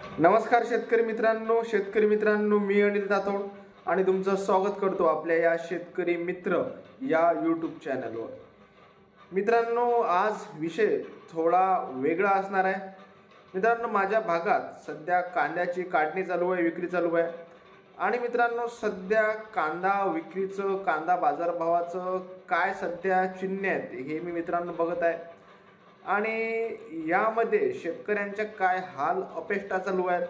नमस्कार शेतकरी मित्रांनो शेतकरी मित्रांनो मी अनिल राठोड आणि तुमचं स्वागत करतो आपल्या या शेतकरी मित्र या यूट्यूब चॅनलवर मित्रांनो आज विषय थोडा वेगळा असणार आहे. मित्रांनो माझ्या भागात सध्या कांद्याची काढणी चालू आहे विक्री चालू आहे. आणि मित्रांनो सध्या कांदा विक्रीचं कांदा बाजारभावाचं काय सध्या चिन्ह आहेत हे मी मित्रांनो बघत आहे. आणि यामध्ये शेतकऱ्यांच्या काय हाल अपेष्टा चालू आहेत?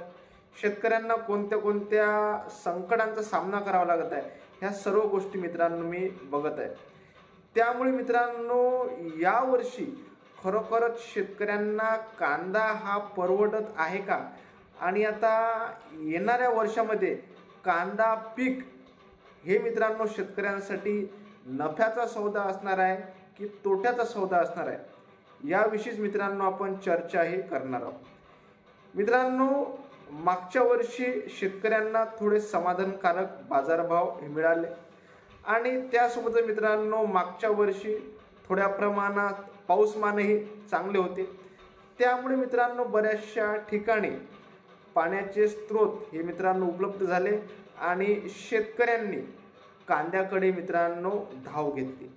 शेतकऱ्यांना कोणत्या कोणत्या संकटांचा सामना करावा लागत आहे? ह्या सर्व गोष्टी मित्रांनो मी बघत आहे. त्यामुळे मित्रांनो यावर्षी खरोखरच शेतकऱ्यांना कांदा हा परवडत आहे का? आणि आता येणाऱ्या वर्षामध्ये कांदा पीक हे मित्रांनो शेतकऱ्यांसाठी नफ्याचा सौदा असणार आहे की तोट्याचा सौदा असणार आहे? याविषयीच मित्रांनो आपण चर्चाही करणार आहोत. मित्रांनो मागच्या वर्षी शेतकऱ्यांना थोडे समाधानकारक बाजारभाव हे मिळाले. आणि त्यासोबत मित्रांनो मागच्या वर्षी थोड्या प्रमाणात पाऊसमानही चांगले होते. त्यामुळे मित्रांनो बऱ्याचशा ठिकाणी पाण्याचे स्रोत हे मित्रांनो उपलब्ध झाले आणि शेतकऱ्यांनी कांद्याकडे मित्रांनो धाव घेतली.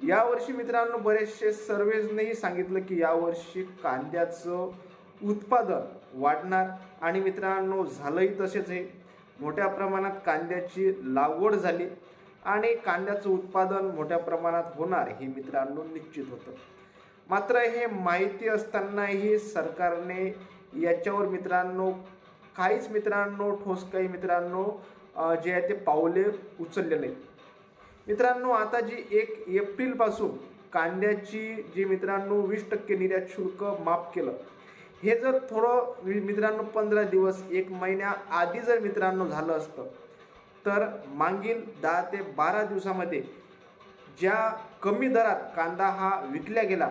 यावर्षी मित्रांनो बरेचसे सर्वेजनेही सांगितलं की यावर्षी कांद्याचं उत्पादन वाढणार आणि मित्रांनो झालंही तसेच आहे. मोठ्या प्रमाणात कांद्याची लागवड झाली आणि कांद्याचं उत्पादन मोठ्या प्रमाणात होणार हे मित्रांनो निश्चित होतं. मात्र हे माहिती असतानाही सरकारने याच्यावर मित्रांनो काहीच मित्रांनो ठोस काही मित्रांनो जे आहे ते पावले उचलले नाहीत. मित्रांनो आता जी एक एप्रिलपासून कांद्याची जी मित्रांनो वीस टक्के निर्यात शुल्क माफ केलं हे जर थोडं मित्रांनो पंधरा दिवस एक महिन्या आधी जर मित्रांनो झालं असतं तर मागील दहा ते बारा दिवसामध्ये ज्या कमी दरात कांदा हा विकला गेला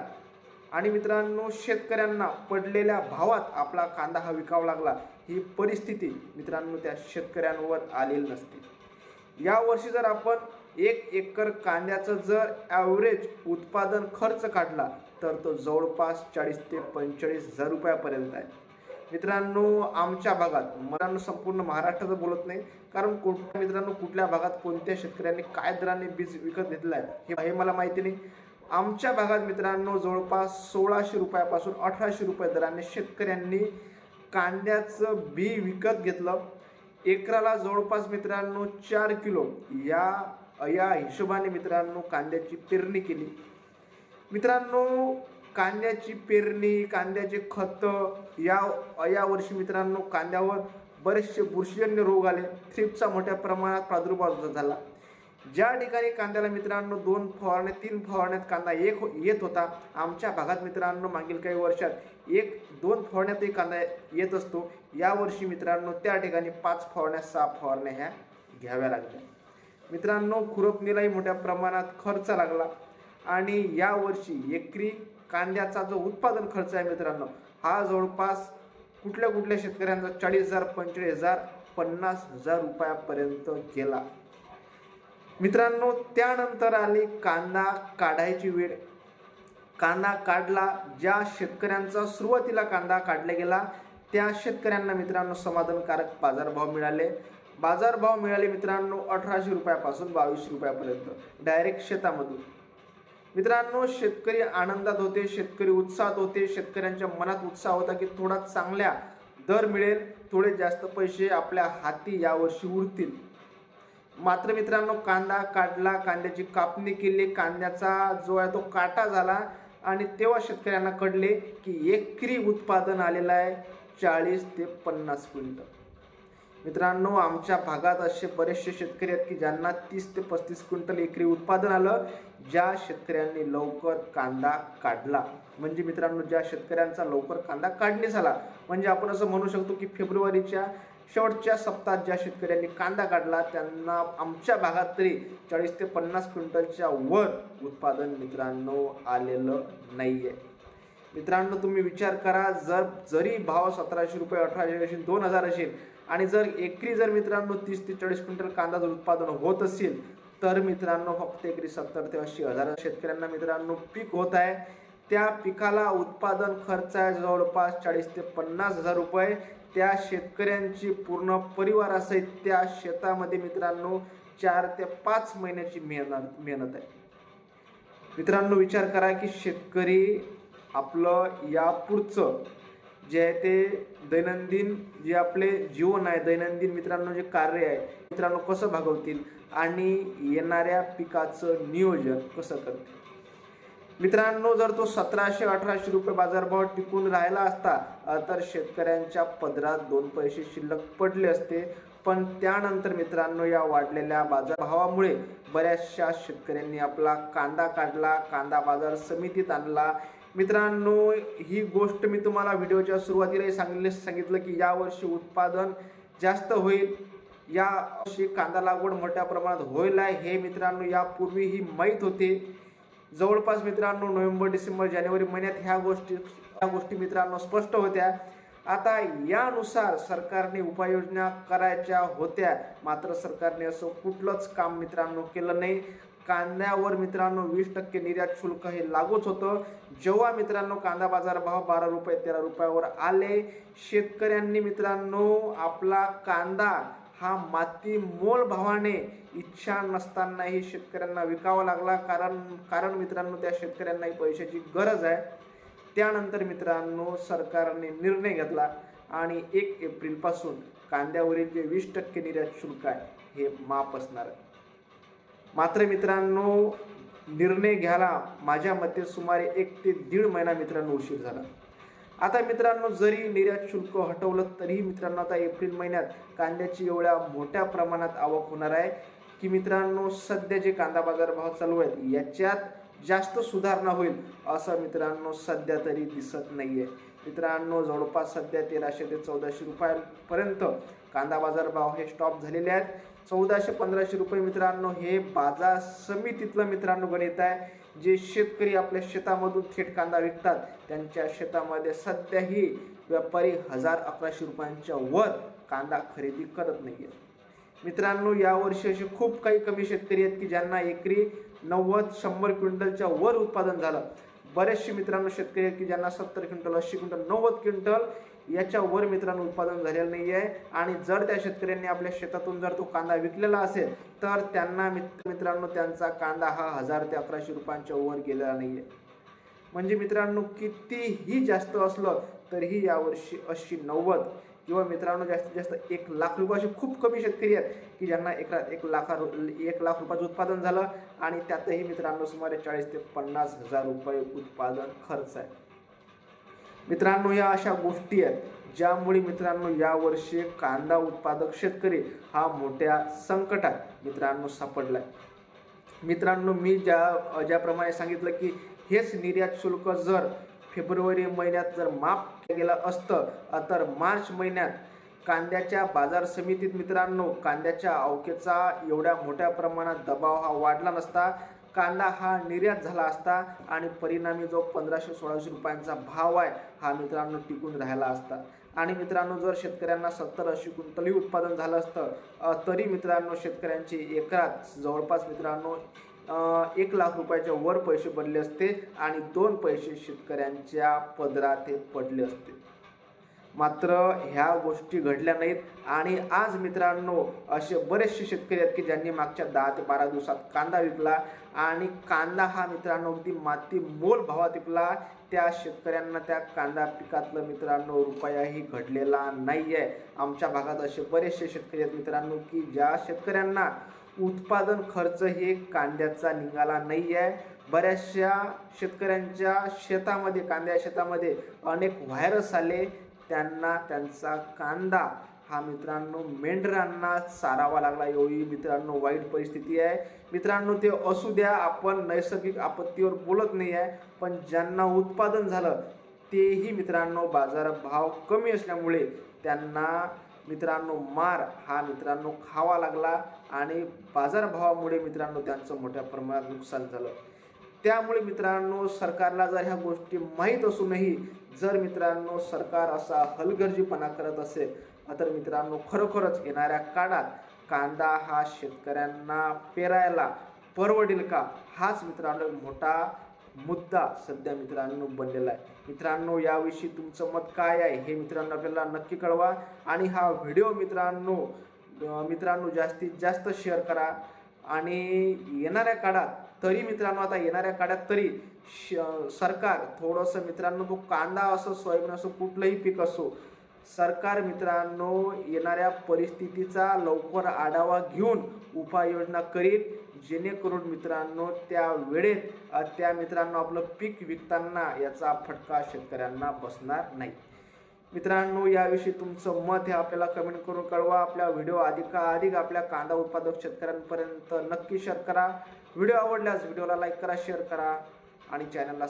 आणि मित्रांनो शेतकऱ्यांना पडलेल्या भावात आपला कांदा हा विकावा लागला ही परिस्थिती मित्रांनो त्या शेतकऱ्यांवर आलेली नसते. यावर्षी जर आपण एक एकर कांद्याचं जर ॲव्हरेज उत्पादन खर्च काढला तर तो जवळपास चाळीस ते पंचेचाळीस हजार रुपयापर्यंत आहे. मित्रांनो आमच्या भागात मित्रांनो संपूर्ण महाराष्ट्राचं बोलत नाही कारण कुठल्या मित्रांनो कुठल्या भागात कोणत्या शेतकऱ्यांनी काय दराने बीज विकत घेतलं आहे हे हे मला माहिती नाही. आमच्या भागात मित्रांनो जवळपास सोळाशे रुपयापासून अठराशे रुपये दराने शेतकऱ्यांनी कांद्याचं बी विकत घेतलं. एकराला जवळपास मित्रांनो चार किलो. या या हिशोबाने मित्रांनो कांद्याची पेरणी केली. मित्रांनो कांद्याची पेरणी कांद्याचे खत या यावर्षी मित्रांनो कांद्यावर बरेचसे बुरशीजन्य रोग आले. थ्रिपचा मोठ्या प्रमाणात प्रादुर्भाव झाला. ज्या ठिकाणी कांद्याला मित्रांनो दोन फवारणे तीन फवारण्यात कांदा एक हो- येत होता आमच्या भागात मित्रांनो मागील काही वर्षात एक दोन फवारण्यातही कांदा येत असतो. यावर्षी मित्रांनो त्या ठिकाणी पाच फवारण्या सहा फवारण्या ह्या घ्याव्या लागल्या. मित्रांनो खुरपणीलाही मोठ्या प्रमाणात खर्च लागला. आणि यावर्षी एकरी कांद्याचा जो उत्पादन खर्च आहे मित्रांनो हा जवळपास कुठल्या कुठल्या शेतकऱ्यांचा चाळीस हजार पंचेचाळीस हजार पन्नास हजार रुपयापर्यंत गेला. मित्रांनो त्यानंतर आली कांदा काढायची वेळ. कांदा काढला ज्या शेतकऱ्यांचा सुरुवातीला कांदा काढला गेला त्या शेतकऱ्यांना मित्रांनो समाधानकारक बाजारभाव मिळाले. बाजारभाव मिळाले मित्रांनो अठराशे रुपयापासून बावीसशे रुपयापर्यंत. डायरेक्ट शेतामधून. मित्रांनो शेतकरी आनंदात होते शेतकरी उत्साहात होते शेतकऱ्यांच्या मनात उत्साह होता की थोडा चांगल्या दर मिळेल थोडे जास्त पैसे आपल्या हाती यावर्षी उरतील. मात्र मित्रांनो कांदा काढला कांद्याची कापणी केली कांद्याचा जो आहे तो काटा झाला आणि तेव्हा शेतकऱ्यांना कळले की एकरी उत्पादन आलेलं आहे चाळीस ते पन्नास क्विंटल. मित्रांनो आमच्या भागात असे बरेचसे शेतकरी आहेत की ज्यांना तीस ते पस्तीस क्विंटल एकरी उत्पादन आलं. ज्या शेतकऱ्यांनी लवकर कांदा काढला म्हणजे मित्रांनो ज्या शेतकऱ्यांचा लवकर कांदा काढणी झाला म्हणजे आपण असं म्हणू शकतो की फेब्रुवारीच्या शेवटच्या सप्ताहात ज्या शेतकऱ्यांनी कांदा काढला त्यांना आमच्या भागात तरी चाळीस ते पन्नास क्विंटलच्या वर उत्पादन मित्रांनो आलेलं नाही आहे मित्रांनो तुम्ही विचार करा जर जरी भाव सतराशे रुपये अठराशे असेल दोन हजार असेल आणि जर एकरी जर मित्रांनो तीस ते चाळीस क्विंटल कांदा जर उत्पादन होत असेल तर मित्रांनो फक्त एकरी सत्तर ते ऐंशी हजार शेतकऱ्यांना मित्रांनो पीक होत आहे. त्या पिकाला उत्पादन खर्च आहे जवळपास चाळीस ते पन्नास हजार रुपये. त्या शेतकऱ्यांची पूर्ण परिवारासहित त्या शेतामध्ये मित्रांनो चार ते पाच महिन्याची मेहनत मेहनत आहे. मित्रांनो विचार करा की शेतकरी आपलं यापुढचं जे आहे ते दैनंदिन जे आपले जीवन आहे दैनंदिन मित्रांनो जे कार्य आहे मित्रांनो कसं भागवतील आणि येणाऱ्या पिकाचं नियोजन कसं करतील? मित्रांनो जर तो सतराशे अठराशे रुपये बाजारभाव टिकून राहिला असता तर शेतकऱ्यांच्या पदरात दोन पैसे शिल्लक पडले असते. पण त्यानंतर मित्रांनो या वाढलेल्या बाजारभावामुळे बऱ्याचशा शेतकऱ्यांनी आपला कांदा काढला कांदा बाजार समितीत आणला. मित्रांनो ही गोष्ट मी तुम्हाला व्हिडिओच्या सुरुवातीलाही सांगितले सांगितलं की यावर्षी उत्पादन जास्त होईल. या वर्षी कांदा लागवड मोठ्या प्रमाणात होईल आहे हे मित्रांनो यापूर्वीही माहीत होते. जवळपास मित्रांनो नोव्हेंबर डिसेंबर जानेवारी महिन्यात ह्या गोष्टी ह्या गोष्टी मित्रांनो स्पष्ट होत्या. आता यानुसार सरकारने उपाययोजना करायच्या होत्या. मात्र सरकारने असं कुठलंच काम मित्रांनो केलं नाही. कांद्यावर मित्रांनो वीस टक्के निर्यात शुल्क हे लागूच होतं. जेव्हा मित्रांनो कांदा बाजार भाव बारा रुपये तेरा रुपयावर आले शेतकऱ्यांनी मित्रांनो आपला कांदा हा माती मोल भावाने इच्छा नसतानाही शेतकऱ्यांना विकावा लागला. कारण कारण मित्रांनो त्या शेतकऱ्यांनाही पैशाची गरज आहे. त्यानंतर मित्रांनो सरकारने निर्णय घेतला आणि एक एप्रिलपासून कांद्यावरील जे वीस टक्के निर्यात शुल्क आहे हे माफ असणार. आहे मात्र मित्रांनो निर्णय घ्यायला माझ्या मते सुमारे एक ते दीड महिना मित्रांनो उशीर झाला. आता मित्रांनो जरी निर्यात शुल्क हटवलं तरीही मित्रांनो आता एप्रिल महिन्यात कांद्याची एवढ्या मोठ्या प्रमाणात आवक होणार आहे की मित्रांनो सध्या जे कांदा बाजार भाव चालू आहेत याच्यात जास्त सुधारणा होईल असं मित्रांनो सध्या तरी दिसत नाही आहे मित्रांनो जवळपास सध्या तेराशे ते चौदाशे रुपयांपर्यंत कांदा बाजार भाव हे स्टॉप झालेले आहेत. चौदाशे पंधराशे रुपये मित्रांनो हे बाजार समितीतलं मित्रांनो गणित आहे. जे शेतकरी आपल्या शेतामधून थेट कांदा विकतात त्यांच्या शेतामध्ये सध्याही व्यापारी हजार अकराशे रुपयांच्या वर कांदा खरेदी करत नाही आहेत मित्रांनो यावर्षी असे खूप काही कमी शेतकरी आहेत की ज्यांना एकरी नव्वद शंभर क्विंटलच्या वर उत्पादन झालं. बरेचसे मित्रांनो शेतकरी आहेत की ज्यांना सत्तर क्विंटल ऐंशी क्विंटल नव्वद क्विंटल याच्या वर मित्रांनो उत्पादन झालेलं नाही आहे. आणि जर त्या शेतकऱ्यांनी आपल्या शेतातून जर तो कांदा विकलेला असेल तर त्यांना मित्र मित्रांनो त्यांचा कांदा हा हजार ते अकराशे रुपयांच्या वर गेलेला नाही आहे म्हणजे मित्रांनो कितीही जास्त असलं तरीही यावर्षी ऐंशी नव्वद किंवा मित्रांनो जास्तीत जास्त एक लाख रुपयाचे खूप कमी शेतकरी आहेत की ज्यांना एक एक लाखा एक लाख रुपयाचं उत्पादन झालं आणि त्यातही मित्रांनो सुमारे चाळीस ते पन्नास हजार रुपये उत्पादन खर्च आहे. मित्रांनो या अशा गोष्टी आहेत ज्यामुळे मित्रांनो यावर्षी कांदा उत्पादक शेतकरी हा मोठ्या संकटात मित्रांनो सापडलाय. मित्रांनो मी ज्या ज्याप्रमाणे सांगितलं की हेच निर्यात शुल्क जर फेब्रुवारी महिन्यात जर माफ केलं गेलं असतं तर मार्च महिन्यात कांद्याच्या बाजार समितीत मित्रांनो कांद्याच्या अवकेचा एवढ्या मोठ्या प्रमाणात दबाव हा वाढला नसता. कांदा हा निर्यात झाला असता आणि परिणामी जो पंधराशे सोळाशे रुपयांचा भाव आहे हा मित्रांनो टिकून राहिला असता. आणि मित्रांनो जर शेतकऱ्यांना सत्तर ऐंशी क्विंटलही उत्पादन झालं असतं तरी मित्रांनो शेतकऱ्यांचे एकरात जवळपास मित्रांनो एक लाख रुपयाच्या वर पैसे पडले असते आणि दोन पैसे शेतकऱ्यांच्या पदरात हे पडले असते. मात्र ह्या गोष्टी घडल्या नाहीत. आणि आज मित्रांनो असे बरेचसे शेतकरी आहेत की ज्यांनी मागच्या दहा ते बारा दिवसात कांदा विकला आणि कांदा हा मित्रांनो अगदी माती मोल भावात विकला. त्या शेतकऱ्यांना त्या कांदा पिकातलं मित्रांनो रुपयाही घडलेला नाही आहे आमच्या भागात असे बरेचसे शेतकरी आहेत मित्रांनो की ज्या शेतकऱ्यांना उत्पादन खर्च हे कांद्याचा निघाला नाही आहे बऱ्याचशा शेतकऱ्यांच्या शेतामध्ये कांद्या शेतामध्ये अनेक व्हायरस आले. त्यांना त्यांचा कांदा हा मित्रांनो मेंढरांना चारावा लागला. एवढी मित्रांनो वाईट परिस्थिती आहे. मित्रांनो ते असू द्या आपण नैसर्गिक आपत्तीवर बोलत नाही आहे पण ज्यांना उत्पादन झालं तेही मित्रांनो बाजार भाव कमी असल्यामुळे त्यांना मित्रांनो मार हा मित्रांनो खावा लागला आणि बाजारभावामुळे मित्रांनो त्यांचं मोठ्या प्रमाणात नुकसान झालं. त्यामुळे मित्रांनो सरकारला जर ह्या गोष्टी माहीत असूनही जर मित्रांनो सरकार असा हलगर्जीपणा करत असेल तर मित्रांनो खरोखरच येणाऱ्या काळात कांदा हा शेतकऱ्यांना पेरायला परवडेल का? हाच मित्रांनो मोठा मुद्दा सध्या मित्रांनो बनलेला आहे. मित्रांनो याविषयी तुमचं मत काय आहे हे मित्रांनो आपल्याला नक्की कळवा आणि हा व्हिडिओ मित्रांनो मित्रांनो जास्तीत जास्त शेअर करा. आणि येणाऱ्या काळात तरी मित्रांनो आता येणाऱ्या काळात तरी श- सरकार थोडंसं मित्रांनो तो कांदा असो सोयाबीन असो कुठलंही पीक असो सरकार मित्रांनो येणाऱ्या परिस्थितीचा लवकर आढावा घेऊन उपाययोजना करीन जेणेकरून मित्रांनो त्या वेळेत त्या मित्रांनो आपलं पीक विकताना याचा फटका शेतकऱ्यांना बसणार नाही. मित्रांनो याविषयी तुमचं मत हे आपल्याला कमेंट करून कळवा. आपल्या व्हिडिओ अधिकाधिक आपल्या कांदा उत्पादक शेतकऱ्यांपर्यंत नक्की शेअर करा. व्हिडिओ आवडल्यास व्हिडिओला लाईक करा शेअर करा आणि चॅनलला